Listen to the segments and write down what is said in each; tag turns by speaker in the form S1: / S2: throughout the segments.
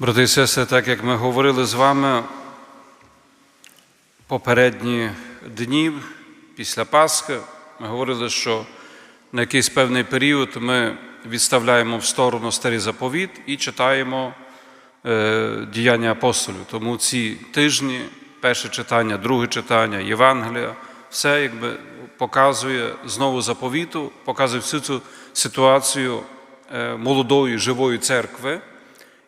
S1: Брати і сестри, так як ми говорили з вами попередні дні після Пасхи, ми говорили, що на якийсь певний період ми відставляємо в сторону старий заповіт і читаємо е, діяння апостолів. Тому ці тижні, перше читання, друге читання, Євангелія, все якби показує знову заповіту, показує всю цю ситуацію е, молодої живої церкви.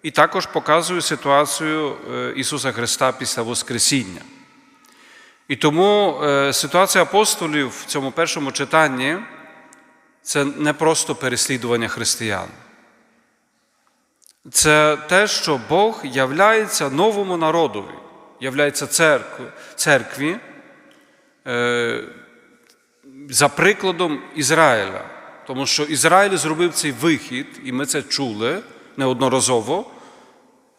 S1: І також показує ситуацію е, Ісуса Христа після Воскресіння. І тому е, ситуація апостолів в цьому першому читанні це не просто переслідування християн. Це те, що Бог являється новому народові, являється церкві, церкві за прикладом Ізраїля. Тому що Ізраїль зробив цей вихід, і ми це чули неодноразово,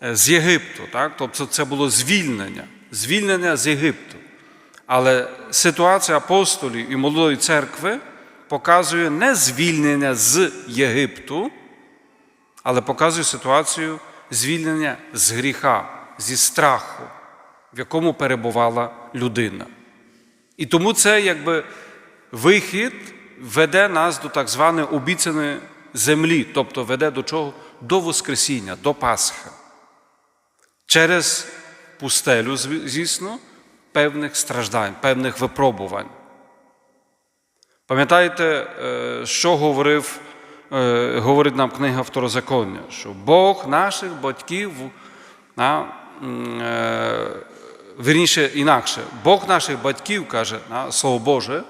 S1: е, з Єгипту. Так? Тобто це було звільнення, звільнення з Єгипту. Але ситуація апостолів і молодої церкви показує не звільнення з Єгипту, але показує ситуацію звільнення з гріха, зі страху, в якому перебувала людина. І тому це якби вихід веде нас до так званої обіцяної землі, тобто веде до чого? До Воскресіння, до Пасхи. Через пустелю, звісно, певних страждань, певних випробувань. Пам'ятаєте, е, що говорив, е, говорить нам книга Второзаконня? Що Бог наших батьків, а, е, вірніше інакше, Бог наших батьків, каже а, Слово Боже,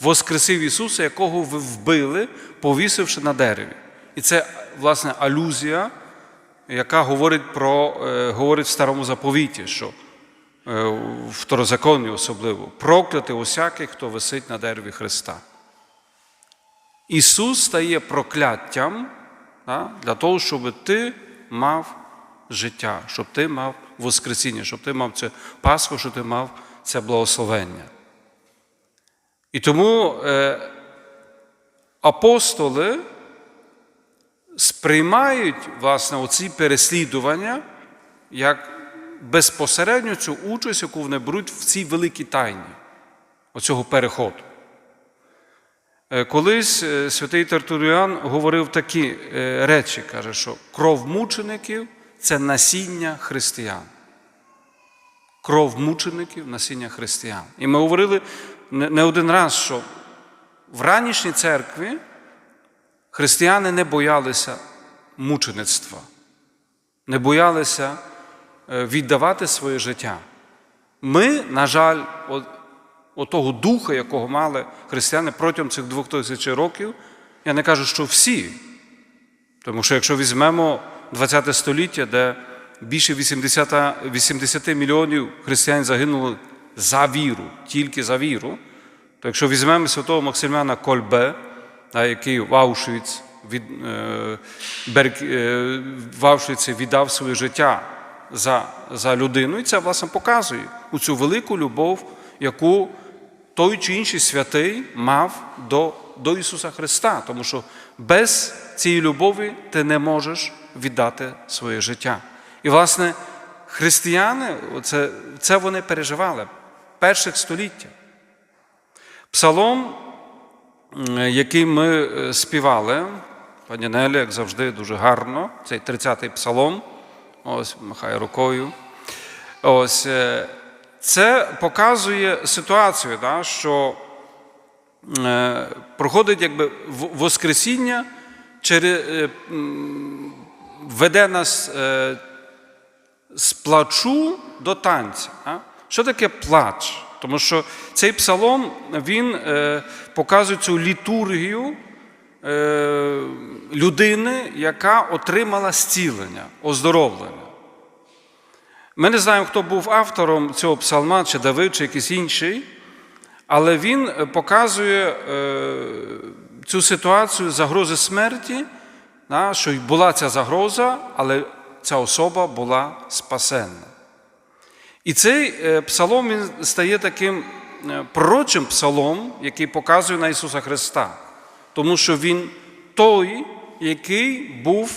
S1: воскресив Ісуса, якого ви вбили, повісивши на дереві. І це, власне, алюзія, яка говорить про, е, говорить в старому заповіті, що е, второзаконні особливо, прокляти усяких, хто висить на дереві Христа. Ісус стає прокляттям для того, щоб ти мав життя, щоб ти мав Воскресіння, щоб ти мав це Пасху, щоб ти мав це благословення. І тому е, апостоли сприймають власне оці переслідування як безпосередньо цю участь, яку вони беруть в цій великій тайні оцього переходу. Е, Колись е, святий Тартуріан говорив такі е, речі, каже, що кров мучеників це насіння християн. Кров мучеників насіння християн. І ми говорили не не один раз, що в ранішній церкві християни не боялися мучеництва, не боялися е, віддавати своє життя. Ми, на жаль, от, от того духа, якого мали християни протягом цих двох тисяч років, я не кажу, що всі. Тому що якщо візьмемо ХХ століття, де більше 80, 80 мільйонів християн загинуло за віру, тільки за віру, то якщо візьмемо святого Максимяна Кольбе, який в Аушвіц від, е, е, в Аушвіці віддав своє життя за, за людину, і це власне показує у цю велику любов, яку той чи інший святий мав до, до Ісуса Христа, тому що без цієї любові ти не можеш віддати своє життя. І, власне, християни, це, це вони переживали перших століття. Псалом, який ми е, співали, пані Нелі, як завжди, дуже гарно, цей 30-й псалом, ось махає рукою. Ось, е, це показує ситуацію, да, що е, проходить якби Воскресіння, веде нас з плачу до танця. Що таке плач? Тому що цей псалом він е, показує цю літургію е, людини, яка отримала зцілення, оздоровлення. Ми не знаємо, хто був автором цього псалма, чи Давид, чи якийсь інший, але він показує е, цю ситуацію загрози смерті, що була ця загроза, але ця особа була спасенна. І цей е, псалом він стає таким е, пророчим псалом, який показує на Ісуса Христа, тому що Він той, який був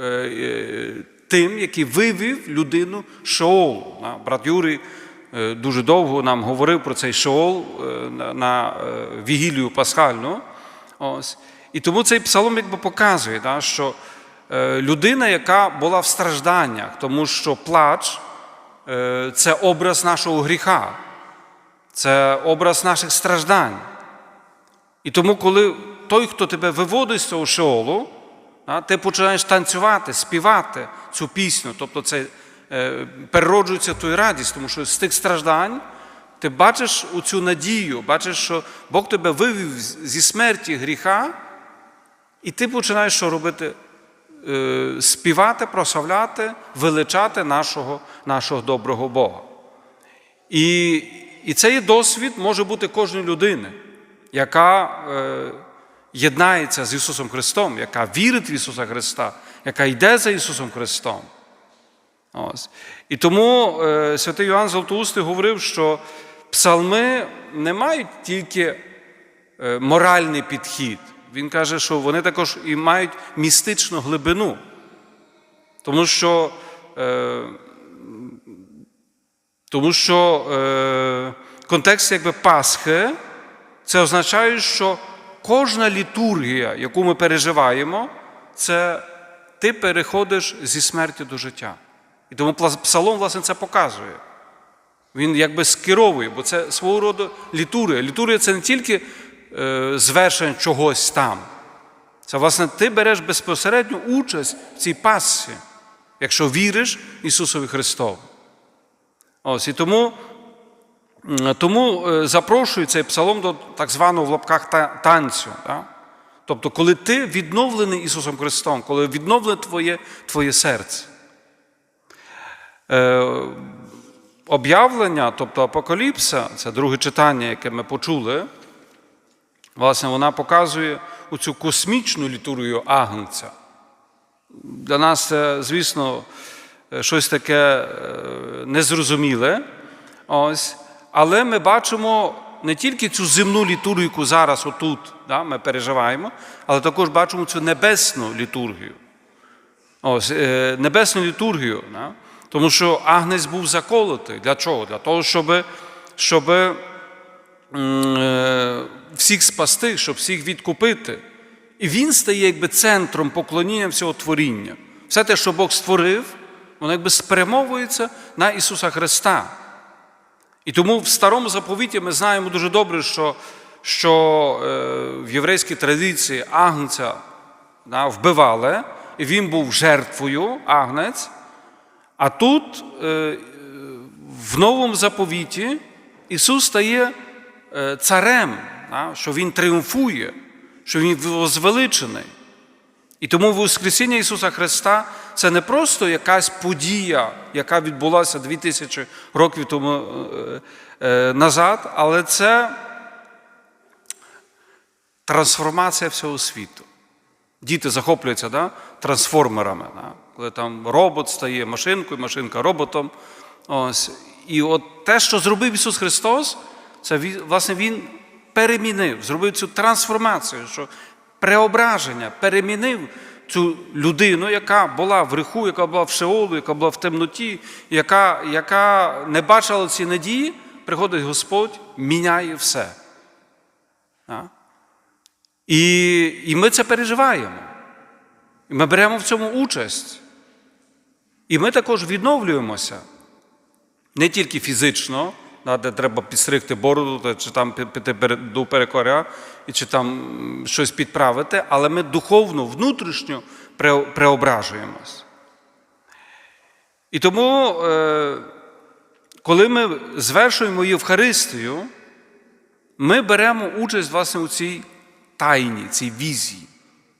S1: е, тим, який вивів людину. Да? Брат Юрій дуже довго нам говорив про цей Шеол е, на, Вігілію Пасхальну. Ось. І тому цей псалом якби показує, що людина, яка була в стражданнях, тому що плач це образ нашого гріха, це образ наших страждань. І тому, коли той, хто тебе виводить з цього шеолу, ти починаєш танцювати, співати цю пісню, тобто це е, перероджується той радість, тому що з тих страждань ти бачиш цю надію, бачиш, що Бог тебе вивів зі смерті гріха, і ти починаєш що робити? Е, співати, прославляти, величати нашого, нашого доброго Бога. І, і цей досвід може бути кожної людини, яка е, єднається з Ісусом Христом, яка вірить в Ісуса Христа, яка йде за Ісусом Христом. Ось. І тому е, святий Йоанн Золотоустий говорив, що псалми не мають тільки е, моральний підхід. Він каже, що вони також і мають містичну глибину. Тому що, е, тому що е, контекст якби Пасхи це означає, що кожна літургія, яку ми переживаємо, це ти переходиш зі смерті до життя. І тому псалом, власне, це показує. Він якби скеровує, бо це свого роду літургія. Літургія це не тільки е, звершення чогось там. Це, власне, ти береш безпосередню участь в цій пасці, якщо віриш Ісусові Христову. Ось, і тому, тому е, запрошую цей псалом до так званого в лапках танцю. Да? Тобто, коли ти відновлений Ісусом Христом, коли відновлене твоє, твоє серце. Е, об'явлення, тобто апокаліпса, це друге читання, яке ми почули, власне, вона показує оцю космічну літургію Агнця. Для нас це, звісно, щось таке е, незрозуміле. Ось. Але ми бачимо не тільки цю земну літургію, зараз отут да, ми переживаємо, але також бачимо цю небесну літургію. Ось, е, небесну літургію. Да? Тому що Агнець був заколотий. Для чого? Для того, щоб, щоб е, всіх спасти, щоб всіх відкупити. І він стає якби центром поклоніння всього творіння. Все те, що Бог створив, воно якби спрямовується на Ісуса Христа. І тому в старому заповіті ми знаємо дуже добре, що, що е, в єврейській традиції агнця да, вбивали, і він був жертвою, агнець. А тут е, в новому заповіті Ісус стає е, царем, що Він тріумфує, що Він возвеличений. І тому Воскресіння Ісуса Христа це не просто якась подія, яка відбулася 2000 років тому е, е, назад, але це трансформація всього світу. Діти захоплюються да, трансформерами, да, коли там робот стає машинкою, машинка роботом. Ось. І от те, що зробив Ісус Христос, це власне Він перемінив, зробив цю трансформацію, що преображення, перемінив цю людину, яка була в греху, яка була в шеолу, яка була в темноті, яка, яка не бачила ці надії, приходить Господь, міняє все. І, і ми це переживаємо. І ми беремо в цьому участь. І ми також відновлюємося не тільки фізично, де треба підстригти бороду, чи там піти до перекоря, чи там щось підправити, але ми духовно, внутрішньо пре- преображуємось. І тому, е, коли ми звершуємо Євхаристію, ми беремо участь власне у цій тайні, цій візії.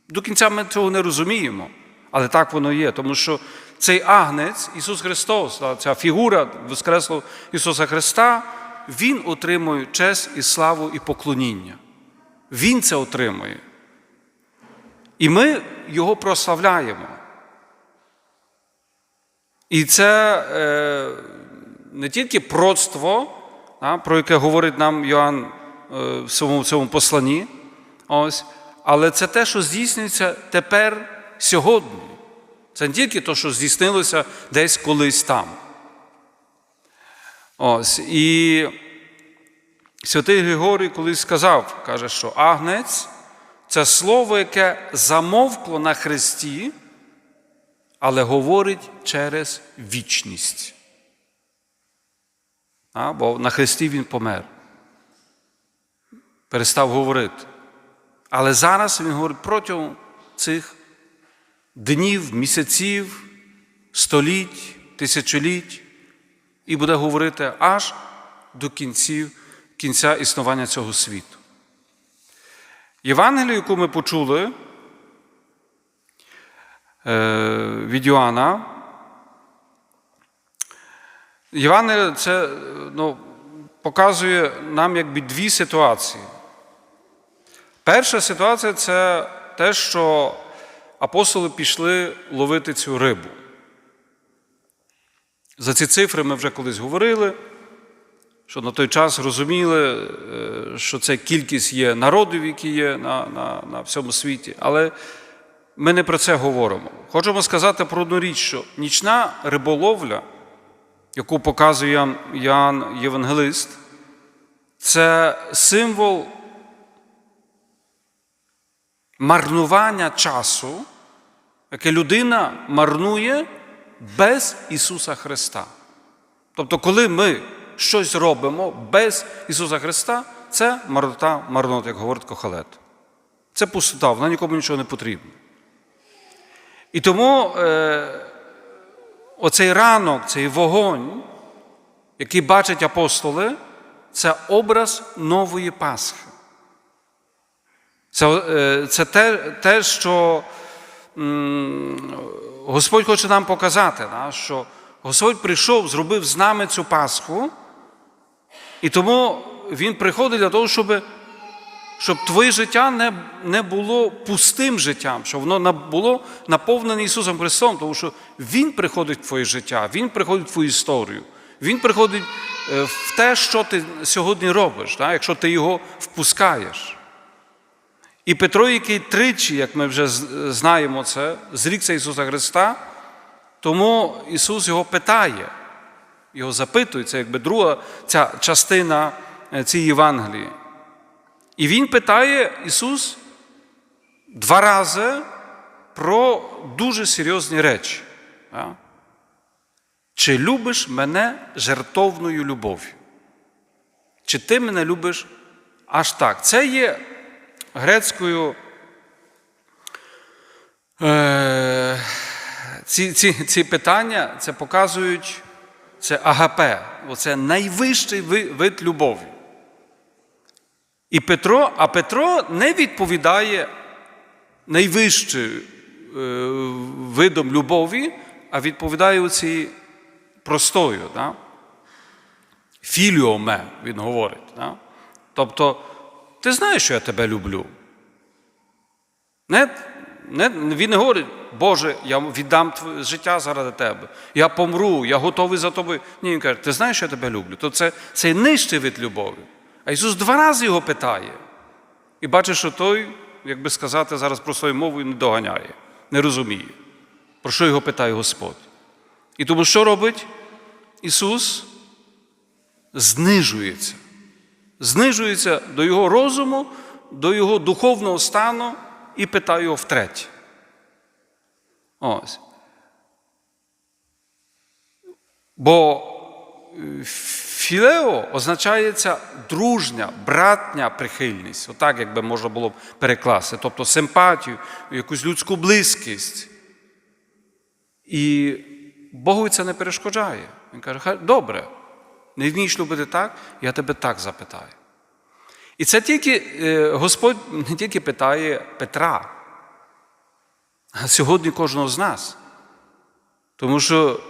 S1: До кінця ми цього не розуміємо, але так воно є, тому що цей агнець, Ісус Христос, ця фігура Воскреслого Ісуса Христа, Він отримує честь і славу і поклоніння. Він це отримує. І ми Його прославляємо. І це е, не тільки пророцтво, про яке говорить нам Йоанн е, в своєму, в цьому посланні, ось, але це те, що здійснюється тепер сьогодні. Це не тільки те, що здійснилося десь колись там. Ось. І святий Григорій колись сказав, каже, що агнець це слово, яке замовкло на Христі, але говорить через вічність. А, бо на Христі Він помер. Перестав говорити. Але зараз Він говорить протягом цих днів, місяців, століть, тисячоліть, і буде говорити аж до кінців, кінця існування цього світу. Євангелію, яку ми почули е, від Йоанна, Євангеліє це ну, показує нам якби дві ситуації. Перша ситуація це те, що апостоли пішли ловити цю рибу. За ці цифри ми вже колись говорили, що на той час розуміли, е, що це кількість є народів, які є на, на, на всьому світі. Але ми не про це говоримо. Хочемо сказати про одну річ, що нічна риболовля, яку показує Ян, Євангелист, це символ марнування часу, яке людина марнує без Ісуса Христа. Тобто, коли ми щось робимо без Ісуса Христа, це марнота, марнота, як говорить Кохалет. Це пустота, вона нікому нічого не потрібна. І тому е, оцей ранок, цей вогонь, який бачать апостоли, це образ нової Пасхи. Це, е, це те, те, що Господь хоче нам показати, що Господь прийшов, зробив з нами цю Пасху, і тому Він приходить для того, щоб, щоб твоє життя не, не було пустим життям, щоб воно було наповнене Ісусом Христом, тому що Він приходить в твоє життя, Він приходить в твою історію, Він приходить е, в те, що ти сьогодні робиш, якщо ти його впускаєш. І Петро, який тричі, як ми вже знаємо це, зрікся Ісуса Христа, тому Ісус його питає, його запитує, це якби друга ця частина е, цієї Євангелії. І Він питає Ісус два рази про дуже серйозні речі. Чи любиш мене жертовною любов'ю? Чи ти мене любиш аж так? Це є грецькою. Е, ці, ці, ці питання це показують це агапе, оце найвищий вид любові. І Петро, а Петро не відповідає найвищим е, видом любові, а відповідає оці простою. Да? Філіоме, він говорить. Да? Тобто, ти знаєш, що я тебе люблю. Не, не, він не говорить, Боже, я віддам твоє життя заради тебе. Я помру, я готовий за тобою. Ні, він каже, ти знаєш, що я тебе люблю. То це, це нижчий від любові. А Ісус два рази його питає. І бачить, що той, як би сказати, зараз простою мовою не доганяє, не розуміє. Про що його питає Господь? І тому що робить Ісус? Знижується. Знижується до Його розуму, до Його духовного стану і питає його втретє. Ось. Бо е, філео означається дружня, братня прихильність. Отак, якби можна було б перекласти. Тобто симпатію, якусь людську близькість. І Богу це не перешкоджає. Він каже, «Хай- добре, не вмієш любити так, я тебе так запитаю. І це тільки е, Господь не тільки питає Петра, а сьогодні кожного з нас. Тому що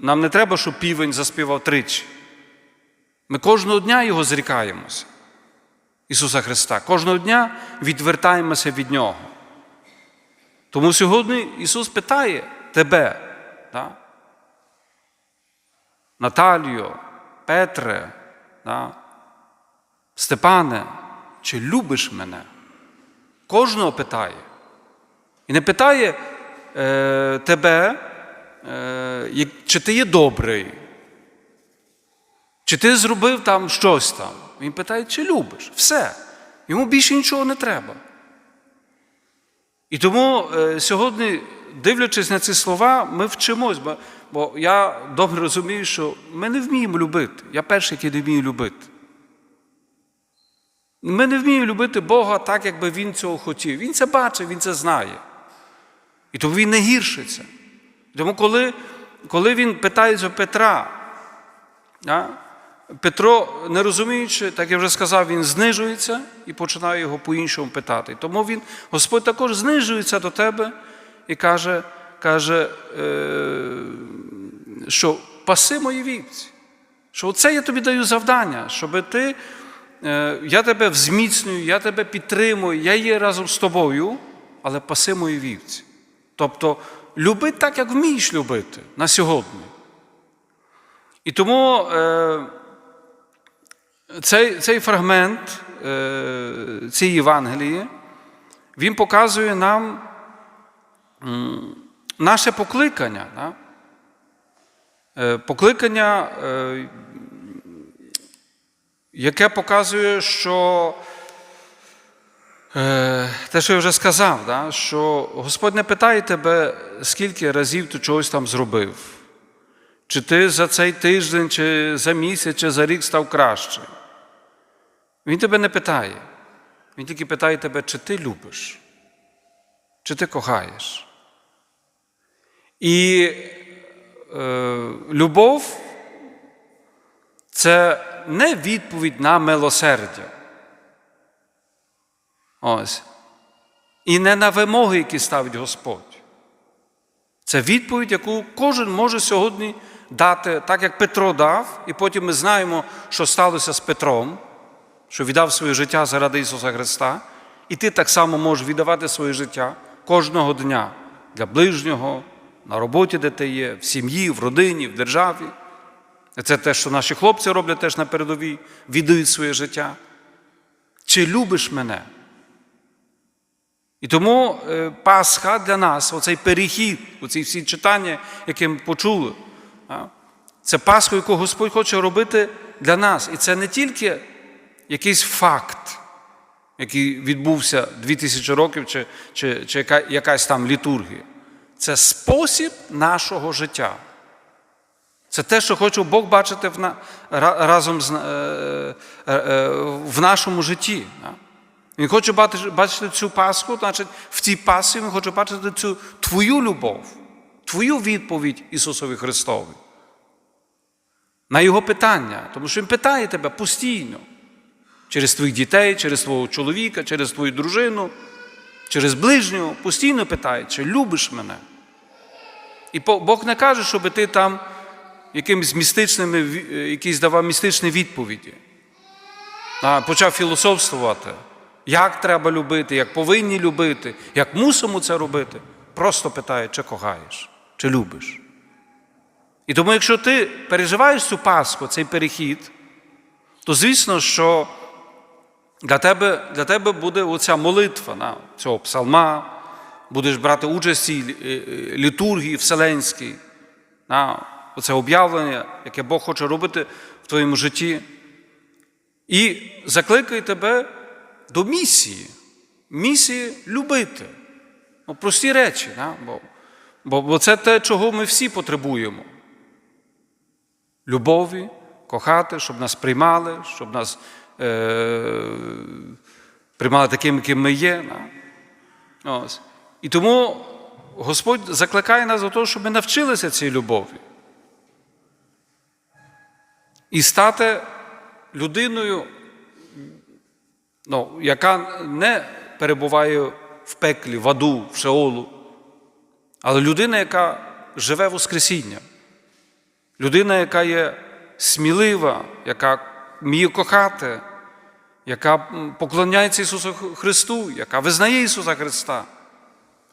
S1: нам не треба, щоб півень заспівав тричі. Ми кожного дня його зрікаємося, Ісуса Христа. Кожного дня відвертаємося від Нього. Тому сьогодні Ісус питає тебе, да? Наталію, Петре, да? Степане, чи любиш мене? Кожного питає. І не питає, е, тебе, е, чи ти є добрий, чи ти зробив там щось там. Він питає, чи любиш? Все. Йому більше нічого не треба. І тому е, сьогодні, дивлячись на ці слова, ми вчимось, бо, я добре розумію, що ми не вміємо любити. Я перший, який не вмію любити. Ми не вміємо любити Бога так, як би Він цього хотів. Він це бачить, Він це знає. І тому він не гіршиться. Тому, коли, коли він питається Петра, а, Петро, не розуміючи, так я вже сказав, він знижується і починає його по-іншому питати. Тому він, Господь також знижується до тебе і каже, каже е, що паси мої вівці. Що оце я тобі даю завдання, щоб ти, е, я тебе взміцнюю, я тебе підтримую, я є разом з тобою, але паси мої вівці. Тобто люби так, як вмієш любити на сьогодні. І тому е, цей, цей фрагмент цієї Євангелії, він показує нам наше покликання. Да? Е, Покликання, е, яке показує, що е, те, що я вже сказав, да? що Господь не питає тебе, скільки разів ти чогось там зробив. Чи ти за цей тиждень, чи за місяць, чи за рік став краще. Він тебе не питає. Він тільки питає тебе, чи ти любиш, чи ти кохаєш. І е, любов це не відповідь на милосердя. Ось. І не на вимоги, які ставить Господь. Це відповідь, яку кожен може сьогодні дати, так як Петро дав, і потім ми знаємо, що сталося з Петром, що віддав своє життя заради Ісуса Христа, і ти так само можеш віддавати своє життя кожного дня для ближнього, на роботі, де ти є, в сім'ї, в родині, в державі. Це те, що наші хлопці роблять теж на передовій, віддають своє життя. Чи любиш мене? І тому е, Пасха для нас, оцей перехід, оці всі читання, які ми почули, це Пасха, яку Господь хоче робити для нас. І це не тільки якийсь факт, який відбувся 2000 років, чи, чи, чи яка, якась там літургія. Це спосіб нашого життя. Це те, що хоче Бог бачити в разом з, е, е, е, в нашому житті. Він хоче бачити цю Пасху, значить, в цій Пасхі він хоче бачити цю твою любов, твою відповідь Ісусові Христові. На Його питання, тому що Він питає тебе постійно. Через твоїх дітей, через твого чоловіка, через твою дружину, через ближнього, постійно питає, чи любиш мене. І Бог не каже, щоб ти там якимись містичними, е, якісь давав містичні відповіді. А, почав філософствувати, як треба любити, як повинні любити, як мусимо це робити. Просто питає, чи кохаєш, чи любиш. І тому, якщо ти переживаєш цю Пасху, цей перехід, то звісно, що для тебе, для тебе буде оця молитва на цього псалма, будеш брати участь е, літургії вселенській, на оце об'явлення, яке Бог хоче робити в твоєму житті. І закликає тебе до місії, місії любити. Ну, прості речі, да? бо, бо, бо це те, чого ми всі потребуємо. Любові, кохати, щоб нас приймали, щоб нас приймали таким, яким ми є. Ось. І тому Господь закликає нас до того, щоб ми навчилися цій любові. І стати людиною, ну, яка не перебуває в пеклі, в аду, в шеолу, але людина, яка живе Воскресінням. Людина, яка є смілива, яка вміє кохати, яка поклоняється Ісусу Христу, яка визнає Ісуса Христа.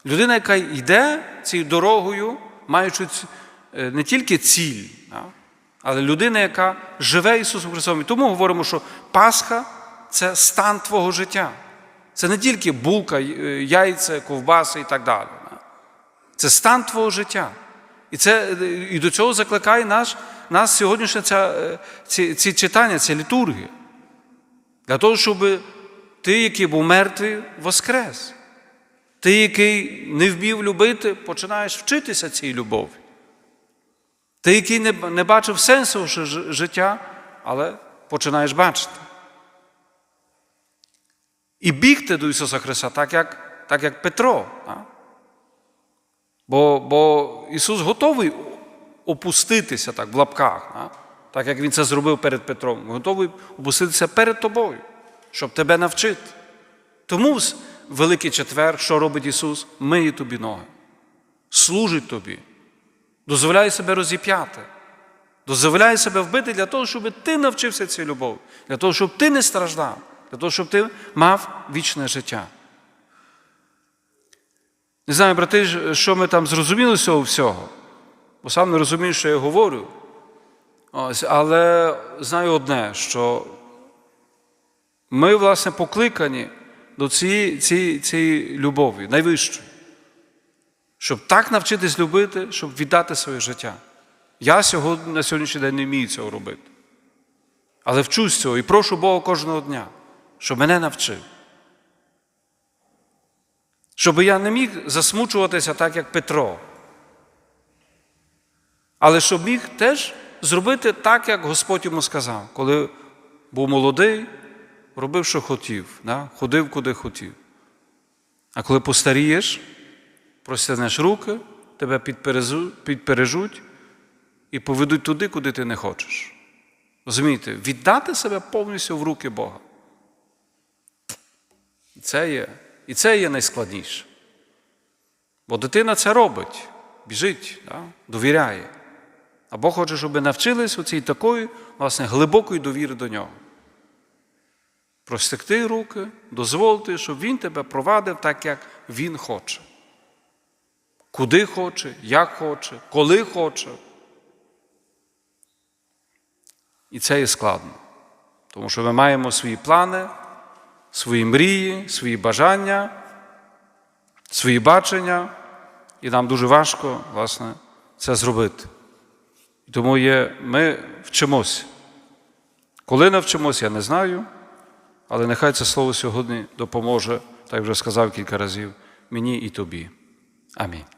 S1: Людина, яка йде цією дорогою, маючи е, не тільки ціль, але людина, яка живе Ісусом Христом. І тому говоримо, що Пасха це стан твого життя. Це не тільки булка, е, яйця, ковбаси і так далі. Це стан твого життя. І, це, і до цього закликає наш, нас сьогоднішнє е, ці, ці читання, ця літургія. Для того, щоб ти, який був мертвий, воскрес. Ти, який не вмів любити, починаєш вчитися цій любові. Ти, який не, не бачив сенсу життя, але починаєш бачити. І бігти до Ісуса Христа, так як, так як Петро. А? Бо, бо Ісус готовий опуститися так, в лапках, а? Так як Він це зробив перед Петром, готовий опуститися перед тобою, щоб тебе навчити. Тому Великий четвер, що робить Ісус? Миє тобі ноги, служить тобі, дозволяє себе розіп'яти, дозволяє себе вбити для того, щоб ти навчився цій любові, для того, щоб ти не страждав, для того, щоб ти мав вічне життя. Не знаю, брати, що ми там зрозуміли з цього всього, бо сам не розумію, що я говорю. Ось, але знаю одне, що ми, власне, покликані до цієї, цієї, цієї любові, найвищої. Щоб так навчитись любити, щоб віддати своє життя. Я сьогодні, на сьогоднішній день не вмію цього робити. Але вчусь цього і прошу Бога кожного дня, щоб мене навчив. Щоб я не міг засмучуватися так, як Петро. Але щоб міг теж зробити так, як Господь йому сказав, коли був молодий, робив, що хотів, да? ходив, куди хотів. А коли постарієш, простягнеш руки, тебе підпережуть і поведуть туди, куди ти не хочеш. Розумієте, віддати себе повністю в руки Бога. Це є, і це є найскладніше. Бо дитина це робить, біжить, да? довіряє. А Бог хоче, щоб ми навчились у такої, власне, глибокої довіри до нього. Простекти руки, дозволити, щоб Він тебе провадив так, як Він хоче. Куди хоче, як хоче, коли хоче. І це є складно. Тому що ми маємо свої плани, свої мрії, свої бажання, свої бачення, і нам дуже важко, власне, це зробити. Тому є, ми вчимось. Коли навчимось, я не знаю, але нехай це слово сьогодні допоможе, так вже сказав кілька разів, мені і тобі. Амінь.